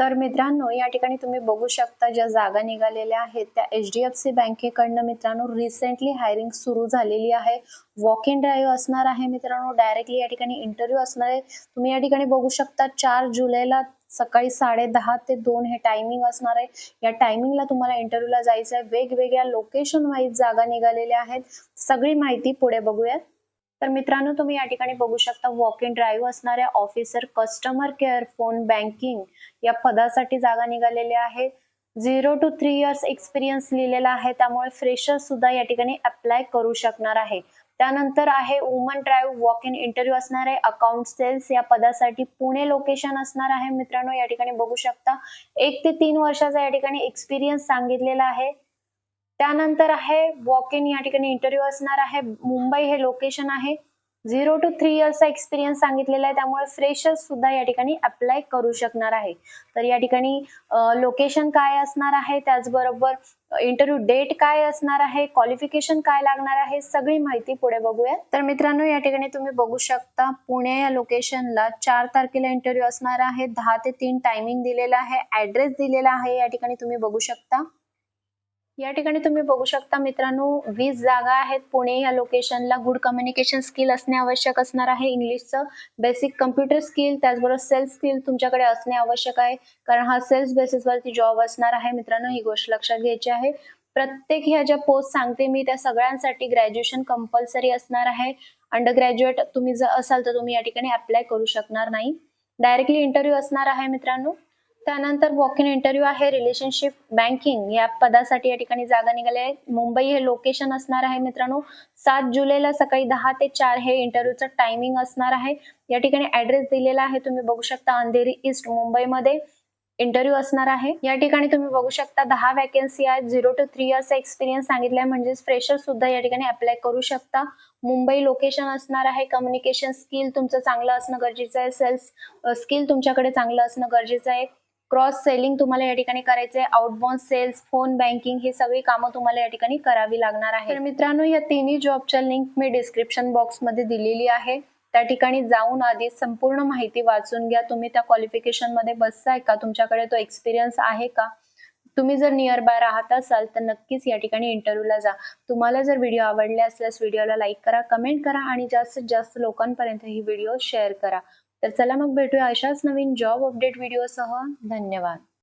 तर मित्रांनो या ठिकाणी तुम्ही बघू शकता ज्या जागा निघालेल्या आहेत त्या एच डी एफ सी बँकेकडनं मित्रांनो रिसेंटली हायरिंग सुरू झालेली आहे. वॉक इन ड्राईव्ह असणार आहे मित्रांनो डायरेक्टली या ठिकाणी इंटरव्ह्यू असणार आहे. तुम्ही या ठिकाणी बघू शकता चार जुलैला सकाळी साडे दहा ते दोन हे टायमिंग असणार आहे. या टायमिंगला तुम्हाला इंटरव्ह्यूला जायचं आहे. वेगवेगळ्या लोकेशन वाईज जागा निघालेल्या आहेत. सगळी माहिती पुढे बघूयात. तर मित्रांनो तुम्ही या ठिकाणी बघू शकता वॉक इन ड्राईव्ह असणाऱ्या officer customer care phone banking या पदासाठी जागा निघालेल्या आहे. Zero two three years experience लिहिलेला आहे. त्यामुळे फ्रेशर सुद्धा या ठिकाणी अप्लाय करू शकणार आहे. त्यानंतर आहे woman drive walk in interview असणार आहे अकाउंट सेल्स या पदासाठी पुणे लोकेशन असणार आहे. मित्रांनो या ठिकाणी बघू शकता. एक ते तीन वर्षाचा या ठिकाणी एक्सपिरियन्स सांगितलेला आहे. त्यानंतर आहे वॉक इन या ठिकाणी इंटरव्ह्यू असणार आहे. मुंबई हे लोकेशन आहे. झिरो टू थ्री इयर्सचा एक्सपिरियन्स सांगितलेला आहे. त्यामुळे फ्रेशर्स सुद्धा या ठिकाणी अप्लाय करू शकणार आहे. तर या ठिकाणी लोकेशन काय असणार आहे? त्याचबरोबर इंटरव्ह्यू डेट काय असणार आहे? क्वालिफिकेशन काय लागणार आहे? सगळी माहिती पुढे बघूया. तर मित्रांनो या ठिकाणी तुम्ही बघू शकता पुणे या लोकेशनला चार तारखेला इंटरव्ह्यू असणार आहे. दहा ते तीन टायमिंग दिलेला आहे. ऍड्रेस दिलेला आहे. या ठिकाणी तुम्ही बघू शकता. या ठिकाणी तुम्ही बघू शकता मित्रांनो वीस जागा आहेत पुणे या लोकेशनला गुड कम्युनिकेशन स्किल असणे आवश्यक असणार आहे इंग्लिशचं बेसिक कम्प्युटर स्किल त्याचबरोबर सेल्फ स्किल तुमच्याकडे असणे आवश्यक आहे. कारण हा सेल्फ बेसिसवरती जॉब असणार आहे मित्रांनो ही गोष्ट लक्षात घ्यायची आहे. प्रत्येक ह्या ज्या पोस्ट सांगते मी त्या सगळ्यांसाठी ग्रॅज्युएशन कंपल्सरी असणार आहे. अंडर ग्रॅज्युएट तुम्ही जर असाल तर तुम्ही या ठिकाणी अप्लाय करू शकणार नाही. डायरेक्टली इंटरव्ह्यू असणार आहे मित्रांनो. त्यानंतर वॉक इन इंटरव्ह्यू आहे रिलेशनशिप बँकिंग या पदासाठी या ठिकाणी जागा निघाली आहे. मुंबई हे लोकेशन असणार आहे मित्रांनो. सात जुलैला सकाळी दहा ते चार हे इंटरव्ह्यूचं टायमिंग असणार आहे. या ठिकाणी ऍड्रेस दिलेला आहे तुम्ही बघू शकता अंधेरी ईस्ट मुंबईमध्ये इंटरव्ह्यू असणार आहे. या ठिकाणी तुम्ही बघू शकता दहा वॅकन्सी आहेत झिरो टू थ्री इयर्सचा एक्सपिरियन्स सांगितलाय म्हणजे फ्रेशर सुद्धा या ठिकाणी अप्लाय करू शकता. मुंबई लोकेशन असणार आहे कम्युनिकेशन स्किल तुमचं चांगलं असणं गरजेचं आहे सेल्स स्किल तुमच्याकडे चांगलं असणं गरजेचं आहे. क्रॉस सेलिंग तुम्हाला या ठिकाणी करायचंय. आउटबॉन्ड सेल्स फोन बँकिंग ही सगळी कामं तुम्हाला या ठिकाणी करावी लागणार आहे तर मित्रांनो या तिन्ही जॉबच्या लिंक मी डिस्क्रिप्शन बॉक्समध्ये दिलेली आहे. त्या ठिकाणी जाऊन आधी संपूर्ण माहिती वाचून घ्या. तुम्ही त्या क्वालिफिकेशनमध्ये बसताय का? तुमच्याकडे तो एक्सपिरियन्स आहे का? तुम्ही जर नियर बाय राहत असाल तर नक्कीच या ठिकाणी इंटरव्ह्यूला जा. तुम्हाला जर व्हिडिओ आवडले असल्यास व्हिडिओला लाईक करा कमेंट करा आणि जास्तीत जास्त लोकांपर्यंत ही व्हिडिओ शेअर करा. तर चला मग भेटूया अशाच नवीन जॉब अपडेट व्हिडिओसह धन्यवाद.